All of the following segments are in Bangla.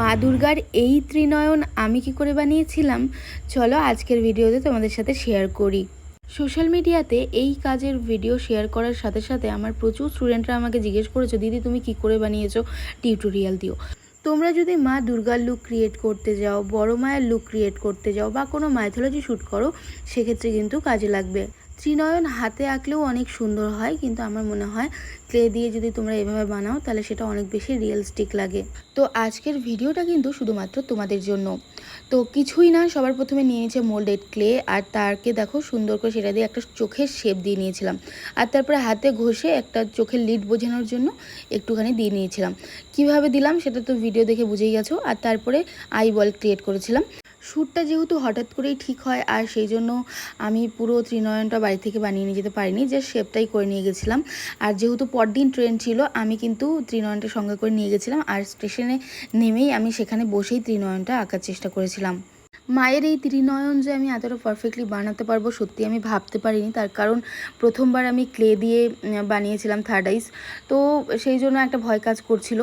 মা দুর্গার এই ত্রিনয়ন আমি কি করে বানিয়েছিলাম? চলো আজকের ভিডিওতে তোমাদের সাথে শেয়ার করি। সোশ্যাল মিডিয়াতে এই কাজের ভিডিও শেয়ার করার সাথে সাথে আমার প্রচুর স্টুডেন্টরা আমাকে জিজ্ঞেস করেছ, দিদি, তুমি কি করে বানিয়েছো টিউটোরিয়াল দিও? তোমরা যদি মা দুর্গার লুক ক্রিয়েট করতে যাও, বড় মায়ের লুক ক্রিয়েট করতে যাও বা কোনো মাইথোলজি শ্যুট করো, সেক্ষেত্রে কিন্তু কাজে লাগবে। ত্রিনয়ন হাতে আঁকলেও অনেক সুন্দর হয়, কিন্তু আমার মনে হয় ক্লে দিয়ে যদি তোমরা এভাবে বানাও, তাহলে সেটা অনেক বেশি রিয়েলস্টিক লাগে। তো আজকের ভিডিওটা কিন্তু শুধুমাত্র তোমাদের জন্য। তো কিছুই না, সবার প্রথমে নিয়ে নিয়েছে মোল্ডেড ক্লে আর তারকে দেখো সুন্দর করে সেটা দিয়ে একটা চোখের শেপ দিয়ে নিয়েছিলাম। আর তারপরে হাতে ঘষে একটা চোখের লিড বোঝানোর জন্য একটুখানি দিয়ে নিয়েছিলাম। কীভাবে দিলাম সেটা তো ভিডিও দেখে বুঝেই গেছো। আর তারপরে আই বল ক্রিয়েট করেছিলাম। শ্যুটটা যেহেতু হঠাৎ করেই ঠিক হয় আর সেই জন্য আমি পুরো ত্রিনয়নটা বাড়ি থেকে বানিয়ে নিয়ে যেতে পারিনি যে শেপটাই করে নিয়ে গেছিলাম। আর যেহেতু পরদিন ট্রেন ছিল, আমি কিন্তু ত্রিনয়নটা সঙ্গে করে নিয়ে গেছিলাম আর স্টেশনে নেমেই আমি সেখানে বসেই ত্রিনয়নটা আঁকার চেষ্টা করেছিলাম। মায়ের এই ত্রিনয়ন যে আমি এতটা পারফেক্টলি বানাতে পারব, সত্যি আমি ভাবতে পারিনি। তার কারণ প্রথমবার আমি ক্লে দিয়ে বানিয়েছিলাম থার্ড আইস তো সেই জন্য একটা ভয় কাজ করছিল।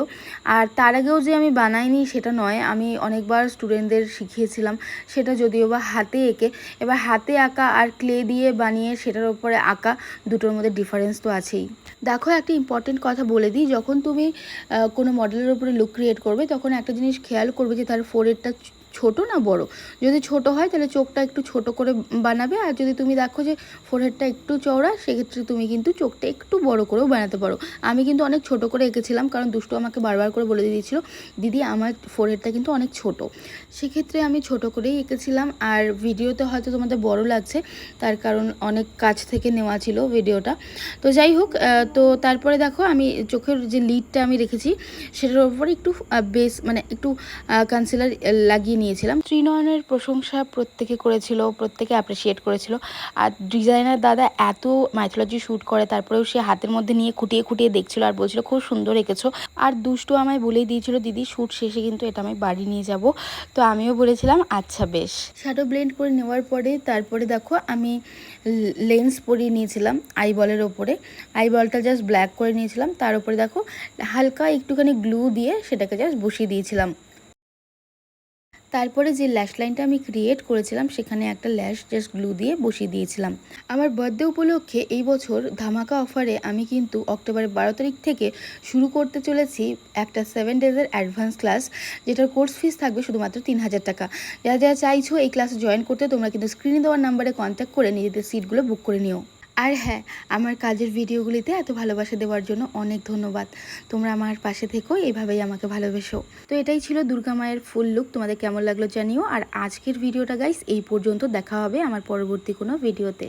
আর তার আগেও যে আমি বানাইনি সেটা নয়, আমি অনেকবার স্টুডেন্টদের শিখিয়েছিলাম সেটা যদিও বা হাতে এঁকে। এবার হাতে আঁকা আর ক্লে দিয়ে বানিয়ে সেটার উপরে আঁকা দুটোর মধ্যে ডিফারেন্স তো আছেই। দেখো, একটা ইম্পর্টেন্ট কথা বলে দিই, যখন তুমি কোনো মডেলের উপরে লুক ক্রিয়েট করবে, তখন একটা জিনিস খেয়াল করবে যে তার ফোরেডটা ছোট না বড়? যদি ছোট হয় তাহলে চোখটা একটু ছোট করে বানাবে। আর যদি তুমি দেখো যে ফোরহেডটা একটু চওড়া, সেক্ষেত্রে তুমি কিন্তু চোখটা একটু বড় করেও বানাতে পারো। আমি কিন্তু অনেক ছোট করে এঁকেছিলাম, কারণ দুষ্টু আমাকে বারবার করে বলে দিয়েছিল, দিদি, আমার ফোরহেডটা কিন্তু অনেক ছোট। সেক্ষেত্রে আমি ছোট করেই এঁকেছিলাম। আর ভিডিওতে হয়তো তোমাদের বড় লাগছে, তার কারণ অনেক কাছ থেকে নেওয়া ছিল ভিডিওটা। তো যাই হোক তো তারপরে দেখো, আমি চোখের যে লিডটা আমি রেখেছি, সেটার উপরে একটু বেস মানে একটু কনসিলার লাগিয়ে নিয়েছিলাম। ত্রিনয়নের প্রশংসা প্রত্যেকে করেছিল, প্রত্যেকে অ্যাপ্রিসিয়েট করেছিল। আর ডিজাইনার দাদা এত মাইথোলজি শ্যুট করে, তারপরেও সে হাতের মধ্যে নিয়ে খুঁটিয়ে খুঁটিয়ে দেখছিল আর বলছিল, খুব সুন্দর এঁকেছো। আর দুষ্টু আমায় বলেই দিয়েছিল, দিদি শ্যুট শেষে কিন্তু এটা আমি বাড়ি নিয়ে যাব। তো আমিও বলেছিলাম আচ্ছা বেশ। শ্যাডো ব্লেন্ড করে নেওয়ার পরে তারপরে দেখো, আমি লেন্স পরিয়ে নিয়েছিলাম আই বলের ওপরে। আই বলটা জাস্ট ব্ল্যাক করে নিয়েছিলাম। তার উপরে দেখো, হালকা একটুখানি গ্লু দিয়ে সেটাকে জাস্ট বসিয়ে দিয়েছিলাম। তারপরে যে ল্যাশ লাইনটা আমি ক্রিয়েট করেছিলাম, সেখানে একটা ল্যাশ জাস্ট গ্লু দিয়ে বসিয়ে দিয়েছিলাম। আমার বার্থডে উপলক্ষে এই বছর ধামাকা অফারে আমি কিন্তু অক্টোবরের বারো তারিখ থেকে শুরু করতে চলেছি একটা সেভেন ডেজের অ্যাডভান্স ক্লাস যেটার কোর্স ফিস থাকবে শুধুমাত্র তিন হাজার টাকা। যারা যারা চাইছো এই ক্লাসে জয়েন করতে তোমরা কিন্তু স্ক্রিনে দেওয়ার নাম্বারে কন্ট্যাক্ট করে নিজেদের সিটগুলো বুক করে নিও। আর হ্যাঁ আমার কাজের ভিডিওগুলিতে এত ভালোবাসা দেওয়ার জন্য অনেক ধন্যবাদ। তোমরা আমার পাশে থেকো এইভাবেই আমাকে ভালোবেসো। তো এটাই ছিল দুর্গা মায়ের ফুল লুক, তোমাদের কেমন লাগল জানিও। আর আজকের ভিডিওটা গাইস এই পর্যন্ত দেখা হবে আমার পরবর্তী কোনো ভিডিওতে।